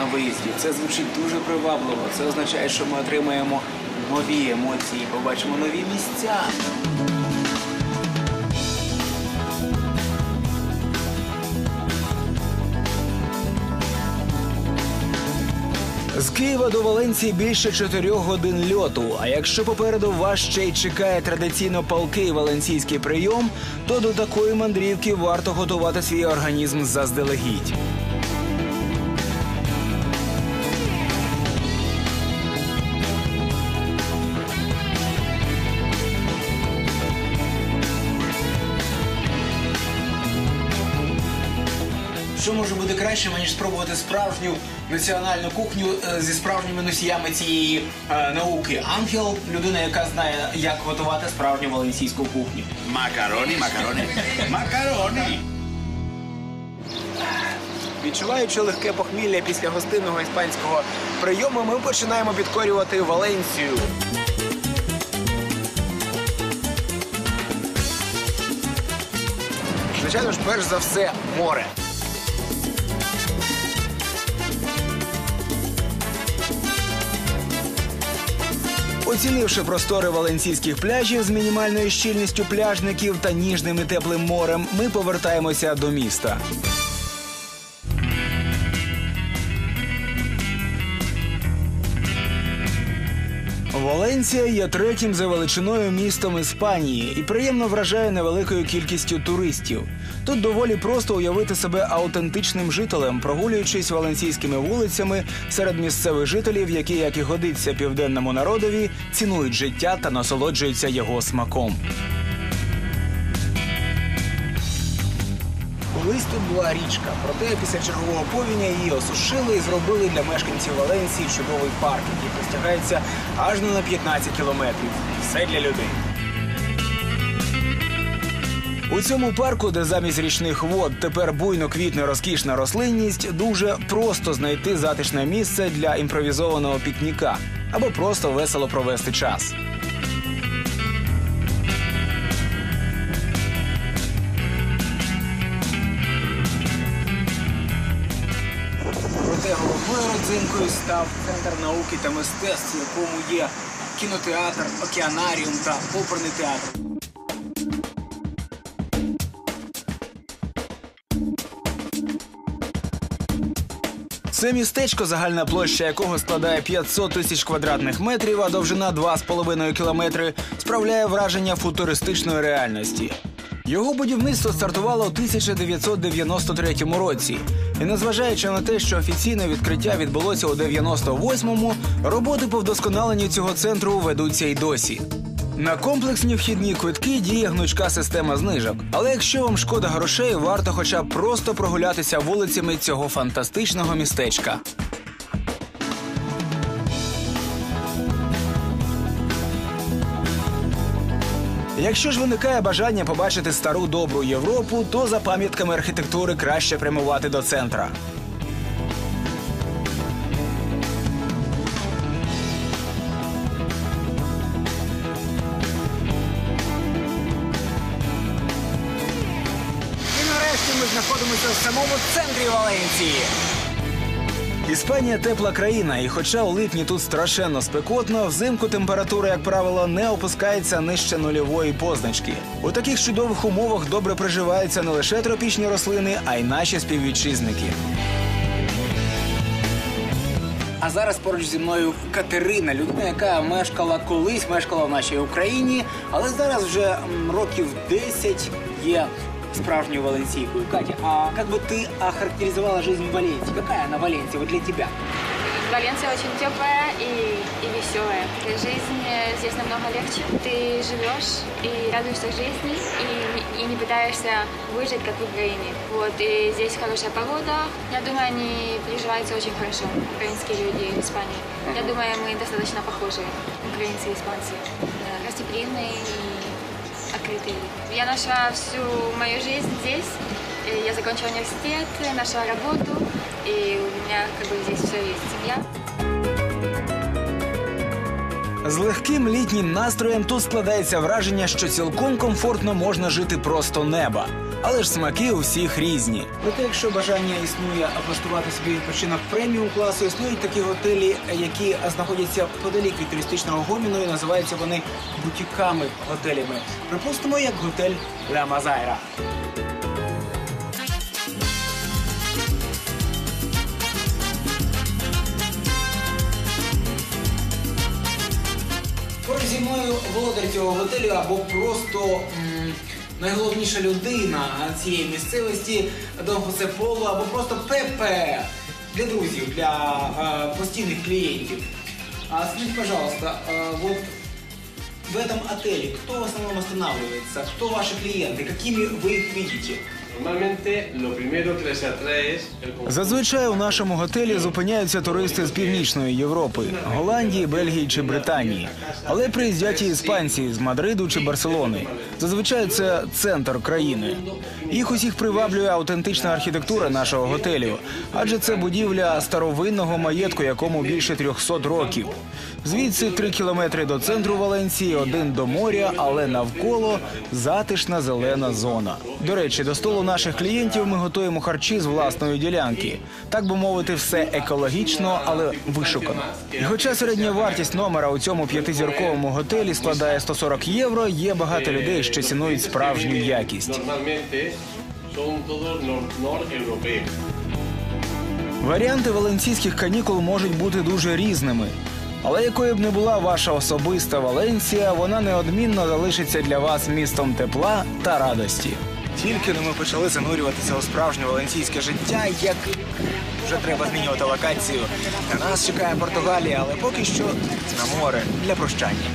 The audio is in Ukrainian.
на виїзді. Це звучить дуже привабливо. Це означає, що ми отримаємо нові емоції, побачимо нові місця. З Києва до Валенції більше чотирьох годин льоту. А якщо попереду вас ще й чекає традиційно палкий валенційський прийом, то до такої мандрівки варто готувати свій організм заздалегідь. Що може бути краще, ніж спробувати справжню національну кухню е, зі справжніми носіями цієї е, науки? Ангел людина, яка знає, як готувати справжню валенсійську кухню. Макарони, макарони, макарони. Відчуваючи легке похмілля після гостинного іспанського прийому, ми починаємо підкорювати Валенсію. Звичайно ж, перш за все, море. Оцінивши простори валенсійських пляжів з мінімальною щільністю пляжників та ніжним і теплим морем, ми повертаємося до міста. Валенсія є третім за величиною містом Іспанії і приємно вражає невеликою кількістю туристів. Тут доволі просто уявити себе аутентичним жителем, прогулюючись валенсійськими вулицями серед місцевих жителів, які, як і годиться південному народові, цінують життя та насолоджуються його смаком. Колись тут була річка, проте після чергового повіння її осушили і зробили для мешканців Валенсії чудовий парк, який простягається аж на 15 кілометрів. Все для людей. У цьому парку, де замість річних вод тепер буйно квітне розкішна рослинність, дуже просто знайти затишне місце для імпровізованого пікніка або просто весело провести час. Проте головною родзинкою став центр науки та мистецтв, якому є кінотеатр, океанаріум та оперний театр. Це містечко, загальна площа якого складає 500 тисяч квадратних метрів, а довжина 2,5 кілометри, справляє враження футуристичної реальності. Його будівництво стартувало у 1993 році. І незважаючи на те, що офіційне відкриття відбулося у 98-му, роботи по вдосконаленню цього центру ведуться й досі. На комплексні вхідні квитки діє гнучка система знижок. Але якщо вам шкода грошей, варто хоча б просто прогулятися вулицями цього фантастичного містечка. Якщо ж виникає бажання побачити стару добру Європу, то за пам'ятками архітектури краще прямувати до центра. І нарешті ми знаходимося в самому центрі Валенції. Іспанія тепла країна, і хоча у липні тут страшенно спекотно, взимку температура, як правило, не опускається нижче нульової позначки. У таких чудових умовах добре приживаються не лише тропічні рослини, а й наші співвітчизники. А зараз поруч зі мною Катерина, людина, яка мешкала колись, мешкала в нашій Україні, але зараз вже років 10 є справжньою валенсійкою. Катя, а как бы ты охарактеризовала жизнь в Валенсии? Какая она Валенсия вот для тебя? Валенсия очень теплая и, и веселая. Жизнь здесь намного легче. Ты живешь и радуешься жизни, и, и не пытаешься выжить, как в Украине. Вот, и здесь хорошая погода. Я думаю, они приживаются очень хорошо, украинские люди в Испании. Я думаю, мы достаточно похожи, украинцы и испанцы. Да, Гостеприимные и открытые. Я нашла всю мою жизнь здесь. И Я закончила университет, нашла работу, и у меня как бы здесь все есть. Семья. З легким літнім настроєм тут складається враження, що цілком комфортно можна жити просто неба. Але ж смаки у всіх різні. Проте, якщо бажання існує облаштувати собі відпочинок преміум класу, існують такі готелі, які знаходяться подалік від туристичного гоміну, і називаються вони бутіками готелями. Припустимо, як готель Ля Мазайра. Зі мною володар цього готелю або просто найголовніша людина цієї місцевості Дон Хосе Поло, або просто Пепе для друзів, для е, постійних клієнтів. А скажите, пожалуйста, э, вот в этом отеле кто в основном останавливается? Кто ваши клиенты? Какими вы их видите? Зазвичай у нашому готелі зупиняються туристи з північної Європи, Голландії, Бельгії чи Британії. Але приїздять і іспанці з Мадриду чи Барселони. Зазвичай це центр країни. Їх усіх приваблює автентична архітектура нашого готелю, адже це будівля старовинного маєтку, якому більше 300 років. Звідси три кілометри до центру Валенції, один до моря, але навколо затишна зелена зона. До речі, до столу наших клієнтів ми готуємо харчі з власної ділянки. Так би мовити, все екологічно, але вишукано. І хоча середня вартість номера у цьому п'ятизірковому готелі складає 140 євро, є багато людей, що цінують справжню якість. Варіанти валенційських канікул можуть бути дуже різними. Але якою б не була ваша особиста Валенція, вона неодмінно залишиться для вас містом тепла та радості. Тільки но ми почали занурюватися у справжнє валенційське життя, як вже треба змінювати локацію. На нас чекає Португалія, але поки що на море для прощання.